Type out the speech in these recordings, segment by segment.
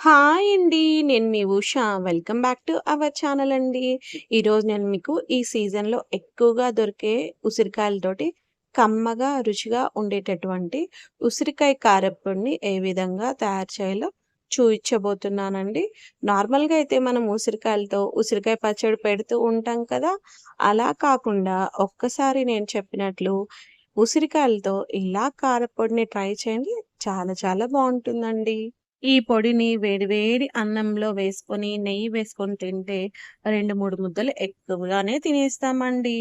Hi అండి. నేను మీ Usha. Welcome back to our channel అండి. ఈరోజు నేను మీకు ఈ సీజన్‌లో ఎక్కువగా దొరికే ఉసిరికాయలతోటి కమ్మగా, రుచిగా ఉండేటటువంటి ఉసిరికాయ కారప్పొడిని ఏ విధంగా తయారు చేయాలో చూయించబోతున్నానండి. నార్మల్‌గా అయితే మనం ఉసిరికాయలతో ఉసిరికాయ పచ్చడి పెడుతూ ఉంటాం కదా! అలా కాకుండా ఒక్కసారి నేను చెప్పినట్లు ఉసిరికాయలతో ఇలా కారప్పొడిని ట్రై చేయండి. చాలా చాలా బాగుంటుందండి ఈ పొడిని వేడివేడి అన్నంలో వేసుకొని, నెయ్యి వేసుకొని తింటే 2, 3 ముద్దలు ఎక్కువగానే తినేస్తామండి.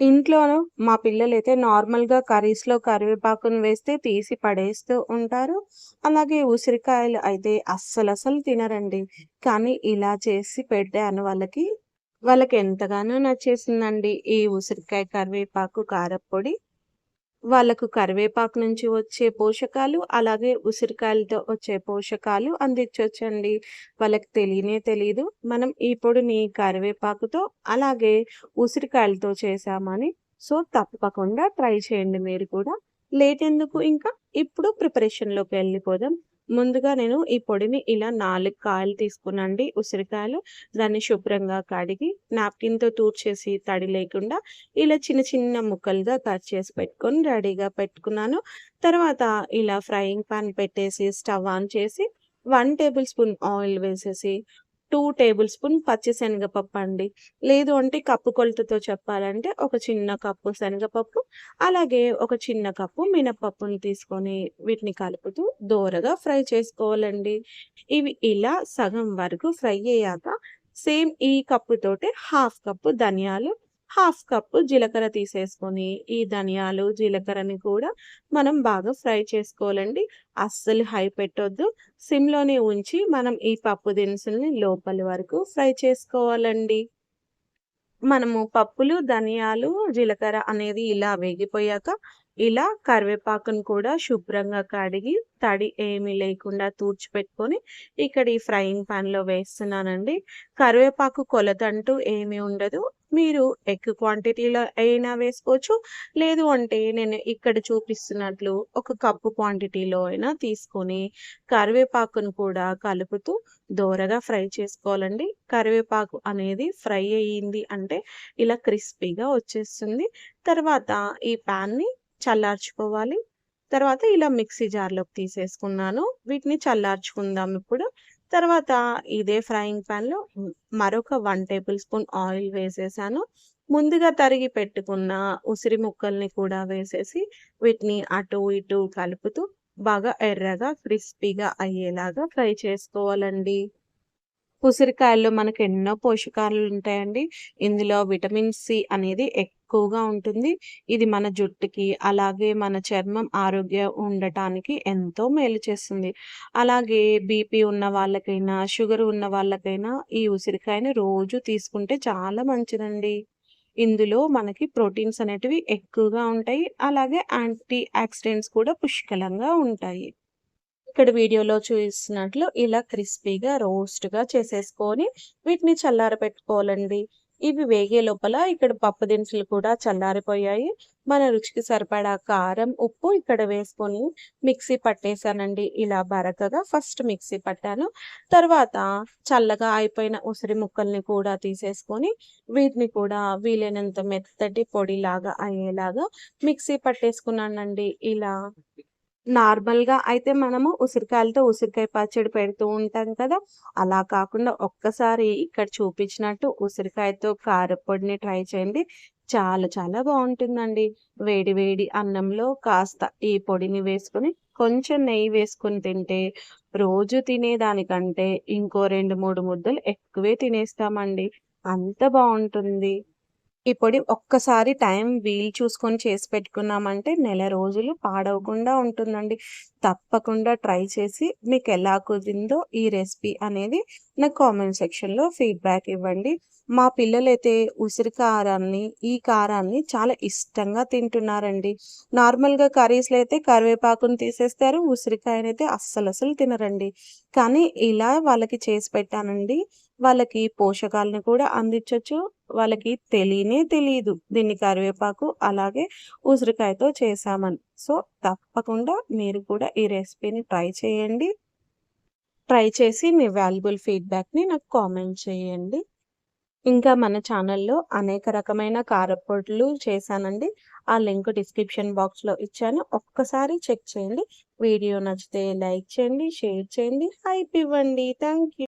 ఇంట్లోనూ మా పిల్లలైతే నార్మల్‌గా కర్రీస్‌లో కరివేపాకుని వేస్తే తీసి పడేస్తూ ఉంటారు. అలాగే ఉసిరికాయలు అయితే అస్సలసలు తినరండి. కానీ ఇలా చేసి పెట్టాను వాళ్ళకి. వాళ్ళకి ఎంతగానో నచ్చేసిందండి ఈ ఉసిరికాయ కరివేపాకు కారప్పొడి. వాళ్ళకు కరివేపాకు నుంచి వచ్చే పోషకాలు, అలాగే ఉసిరికాయలతో వచ్చే పోషకాలు అందించొచ్చండి. వాళ్ళకి తెలియనే తెలీదు. మనం ఈ పొడిని కరివేపాకుతో, అలాగే ఉసిరికాయలతో చేసామని సో, తప్పకుండా ట్రై చేయండి మీరు కూడా. లేట్ ఎందుకు ఇంకా, ఇప్పుడు ప్రిపరేషన్‌లోకి వెళ్ళిపోదాం. ముందుగా నేను ఈ పొడిని ఇలా నాలుగు కాయలు తీసుకున్నాండి ఉసిరికాయలు. దాన్ని శుభ్రంగా కడిగి నాప్కిన్‌తో తూర్చేసి తడి లేకుండా ఇలా చిన్న చిన్న ముక్కలుగా కట్ చేసి పెట్టుకొని రెడీగా పెట్టుకున్నాను. తర్వాత ఇలా ఫ్రైయింగ్ పాన్ పెట్టేసి స్టవ్ ఆన్ చేసి వన్ టేబుల్ స్పూన్ ఆయిల్ వేసేసి టూ టేబుల్ స్పూన్ పచ్చిశనగపప్పు అండి. లేదు అంటే కప్పు కొలతతో చెప్పాలంటే ఒక చిన్న కప్పు శనగపప్పు, అలాగే ఒక చిన్న కప్పు మినపప్పుని తీసుకొని వీటిని కలుపుతూ దోరగా ఫ్రై చేసుకోవాలండి. ఇవి ఇలా సగం వరకు ఫ్రై అయ్యాక సేమ్ ఈ కప్పుతోటే హాఫ్ కప్పు ధనియాలు, హాఫ్ కప్పు జీలకర్ర తీసేసుకొని ఈ ధనియాలు, జీలకర్రని కూడా మనం బాగా ఫ్రై చేసుకోవాలండి. అస్సలు హై పెట్టొద్దు. సిమ్‌లోనే ఉంచి మనం ఈ పప్పు దినుసుల్ని లోపలి వరకు ఫ్రై చేసుకోవాలండి. మనము పప్పులు, ధనియాలు, జీలకర్ర అనేది ఇలా వేగిపోయాక ఇలా కరివేపాకును కూడా శుభ్రంగా కడిగి తడి ఏమీ లేకుండా తూర్చిపెట్టుకొని ఇక్కడ ఈ ఫ్రైయింగ్ పాన్‌లో వేస్తున్నానండి. కరివేపాకు కొలతంటూ ఏమీ ఉండదు. మీరు ఎక్కువ క్వాంటిటీలో అయినా వేసుకోవచ్చు. లేదు అంటే నేను ఇక్కడ చూపిస్తున్నట్లు ఒక కప్పు క్వాంటిటీలో అయినా తీసుకొని కరివేపాకును కూడా కలుపుతూ దోరగా ఫ్రై చేసుకోవాలండి. కరివేపాకు అనేది ఫ్రై అయ్యింది అంటే ఇలా క్రిస్పీగా వచ్చేస్తుంది. తర్వాత ఈ పాన్‌ని చల్లార్చుకోవాలి. తర్వాత ఇలా మిక్సీ జార్‌లోకి తీసేసుకున్నాను. వీటిని చల్లార్చుకుందాం ఇప్పుడు. తర్వాత ఇదే ఫ్రైయింగ్ పాన్‌లో మరొక వన్ టేబుల్ స్పూన్ ఆయిల్ వేసేసాను. ముందుగా తరిగి పెట్టుకున్న ఉసిరి ముక్కల్ని కూడా వేసేసి వీటిని అటు ఇటు కలుపుతూ బాగా ఎర్రగా, క్రిస్పీగా అయ్యేలాగా ఫ్రై చేసుకోవాలండి. ఉసిరికాయల్లో మనకు ఎన్నో పోషకాలు ఉంటాయండి. ఇందులో విటమిన్ సి అనేది ఎక్కువగా ఉంటుంది. ఇది మన జుట్టుకి, అలాగే మన చర్మం ఆరోగ్యం ఉండటానికి ఎంతో మేలు చేస్తుంది. అలాగే బీపీ ఉన్న వాళ్ళకైనా, షుగర్ ఉన్న వాళ్ళకైనా ఈ ఉసిరికాయని రోజు తీసుకుంటే చాలా మంచిదండి. ఇందులో మనకి ప్రోటీన్స్ అనేటివి ఎక్కువగా ఉంటాయి. అలాగే యాంటీ ఆక్సిడెంట్స్ కూడా పుష్కలంగా ఉంటాయి. ఇక్కడ వీడియోలో చూపిస్తున్నట్లు ఇలా క్రిస్పీగా, రోస్ట్‌గా చేసేసుకొని వీటిని చల్లారబెట్టుకోవాలండి. ఇవి వేగే లోపల ఇక్కడ పప్పు దినుసులు కూడా చల్లారిపోయాయి. మన రుచికి సరిపడా కారం, ఉప్పు ఇక్కడ వేసుకొని మిక్సీ పట్టేసానండి. ఇలా బరకగా ఫస్ట్ మిక్సీ పట్టాను. తర్వాత చల్లగా అయిపోయిన ఉసిరి ముక్కల్ని కూడా తీసేసుకొని వీటిని కూడా వీలైనంత మెత్తటి పొడిలాగా అయ్యేలాగా మిక్సీ పట్టేసుకున్నానండి. ఇలా నార్మల్‌గా అయితే మనము ఉసిరికాయలతో ఉసిరికాయ పచ్చడి పెడుతూ ఉంటాం కదా! అలా కాకుండా ఒక్కసారి ఇక్కడ చూపించినట్టు ఉసిరికాయతో కారప్పొడిని ట్రై చేయండి. చాలా చాలా బాగుంటుందండి వేడి వేడి అన్నంలో కాస్త ఈ పొడిని వేసుకొని, కొంచెం నెయ్యి వేసుకొని తింటే రోజు తినేదానికంటే ఇంకో 2, 3 ముద్దలు ఎక్కువే తినేస్తామండి. అంత బాగుంటుంది ఈ పొడి ఒక్కసారి టైం వీలు చూసుకొని చేసి పెట్టుకున్నామంటే నెల రోజులు పాడవకుండా ఉంటుందండి. తప్పకుండా ట్రై చేసి మీకు ఎలా కుదిరిందో ఈ రెసిపీ అనేది నాకు కామెంట్ సెక్షన్‌లో ఫీడ్‌బ్యాక్ ఇవ్వండి. మా పిల్లలైతే ఉసిరి కారాన్ని, ఈ కారాన్ని చాలా ఇష్టంగా తింటున్నారండి. నార్మల్‌గా కర్రీస్‌లో అయితే కరివేపాకుని తీసేస్తారు. ఉసిరికాయనైతే అస్సలు అసలు తినరండి. కానీ ఇలా వాళ్ళకి చేసి పెట్టానండి. వాళ్ళకి పోషకాలను కూడా అందించొచ్చు. వాళ్ళకి తెలియనే తెలియదు దీన్ని కరివేపాకు, అలాగే ఉసిరికాయతో చేశామని. సో, తప్పకుండా మీరు కూడా ఈ రెసిపీని ట్రై చేయండి. ట్రై చేసి మీ వాల్యుబుల్ ఫీడ్‌బ్యాక్‌ని నాకు కామెంట్ చేయండి. ఇంకా మన ఛానల్‌లో అనేక రకమైన కారప్పొడులు చేశానండి. ఆ లింక్ డిస్క్రిప్షన్ బాక్స్‌లో ఇచ్చాను. ఒక్కసారి చెక్ చేయండి. వీడియో నచ్చితే లైక్ చేయండి, షేర్ చేయండి, హైప్ ఇవ్వండి. Thank you.